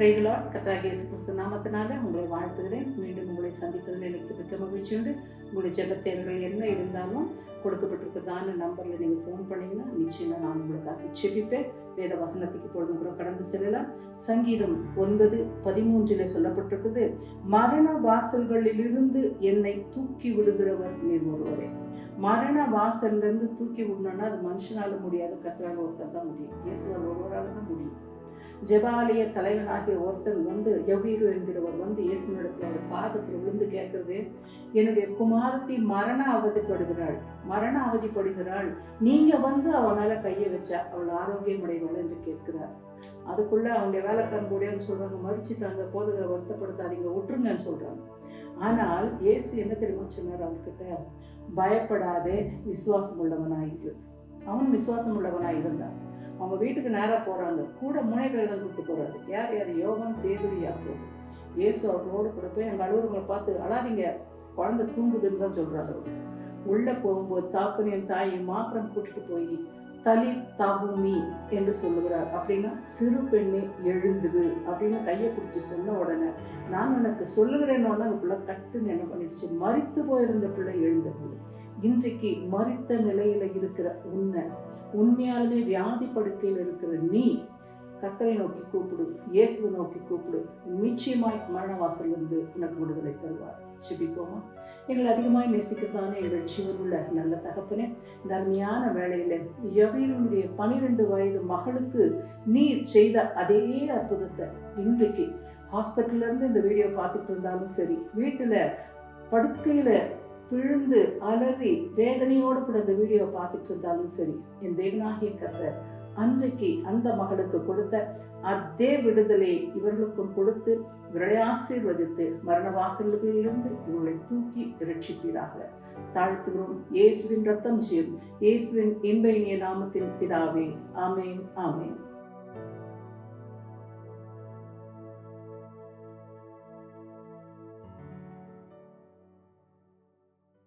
பிரைதலாட் கத்ராக கிறிஸ்து நாமத்தினால உங்களை வாழ்த்துகிறேன். மீண்டும் உங்களை சந்திப்பதில் எனக்கு மிக்க மகிழ்ச்சி உண்டு. உங்களுடைய ஜெப தேவைகள் என்ன இருந்தாலும் கொடுக்கப்பட்டிருக்கிறதான நம்பரில் நீங்கள் ஃபோன் பண்ணீங்கன்னா நிச்சயமாக நான் உங்களுக்காக செபிப்பேன் வேத வசனத்துக்கு பொழுதும் கூட கடந்து செல்லலாம். சங்கீதம் ஒன்பது பதிமூன்றில் சொல்லப்பட்டிருக்குது மரண வாசல்களிலிருந்து என்னை தூக்கி விடுகிறவர் நீர் ஒருவரே. மரண வாசல்லேருந்து தூக்கி விடணும்னா அது மனுஷனால முடியாது கத்தரால் ஒருத்தர் தான் முடியும். இயேசுவால் ஜெபாலய தலைவனாகிய ஒருத்தன் வந்து எவ்வீரு என்கிறவர் வந்து இயேசுனிடத்தில் அவர் பாதத்தில் விழுந்து கேட்கறது என்னுடைய குமாரத்தி மரண அவதிப்படுகிறாள் மரண அவதிப்படுகிறாள் நீங்க வந்து அவ மேல கையை வச்சா அவள் ஆரோக்கியம் அடைவாள் என்று கேட்கிறார். அதுக்குள்ள அவனுடைய வேலைக்காரன் கூடன்னு சொல்றாங்க மறிச்சுட்டாங்க போதுகிற வருத்தப்படுத்தாதீங்க விட்டுருங்கன்னு சொல்றாங்க. ஆனால் இயேசு என்ன தெரியுமா சொன்னார் அவர்கிட்ட? பயப்படாதே விசுவாசம் உள்ளவனாயிரு அவன் விசுவாசம் உள்ளவனாயிருந்தான் அவங்க வீட்டுக்கு நேராக போகிறாங்க கூட முனை பேர் கூப்பிட்டு போகிறாரு யார் யார்? யோகம் பேதுரு யாக்கோபு. இயேசு அவர்களோடு கூட போய் அங்கே அழுகுறவங்களை பார்த்து அழாதீங்க குழந்தை தூங்குதுன்னு தான் சொல்கிறாரு உள்ளே போகும்போது தாக்குன்னு தாக்குனியன் தாயை மாத்திரம் கூட்டிட்டு போய் தலி தாகுமி என்று சொல்லுகிறார். அப்படின்னா சிறு பெண்ணே எழுந்துரு அப்படின்னு கையை பிடிச்சி சொன்ன உடனே நான் உனக்கு சொல்லுகிறேன்னு அந்த பிள்ளை கட்டுன்னு என்ன பண்ணிடுச்சு? மறித்து போயிருந்த பிள்ளை எழுந்தது இன்றைக்கு மறித்த நிலையில இருக்கிற உன்னை உண்மையாலுமே வியாதி படுக்கையில் இருக்கிற நீ கத்தரை நோக்கி கூப்பிடு இயேசுவை நோக்கி கூப்பிடு. நிச்சயமாய் மரண வாசலிருந்து உனக்கு விடுதலை தருவார். சிபிப்போமா எங்களை அதிகமாய் நேசிக்கிறதான எங்கள் ஜீவனுள்ள நல்ல தகப்பனே இந்த அருமையான வேளையில எவையினுடைய பனிரெண்டு வயது மகளுக்கு நீர் செய்த அதே அற்புதத்தை இன்றைக்கு ஹாஸ்பிட்டல்ல இருந்து இந்த வீடியோ பார்த்துட்டு இருந்தாலும் சரி வீட்டுல படுக்கையில விழுந்து அலறி வேதனையோடு கூட வீடியோ பார்த்துட்டு இருந்தாலும் சரி என் தேவனாகிய கர்த்தர் அன்றைக்கு அந்த மகளுக்கு கொடுத்த அதே விடுதலை இவர்களுக்கும் கொடுத்து இவர்களை ஆசீர்வதித்து மரண வாசல்களிலிருந்து இவர்களை தூக்கி ரட்சிப்பீராக தாழ்த்துகிறோம். இயேசுவின் ரத்தம் செய்யும் இயேசுவின் இன்ப இனிய நாமத்தின் பிதாவே. ஆமேன் ஆமேன்.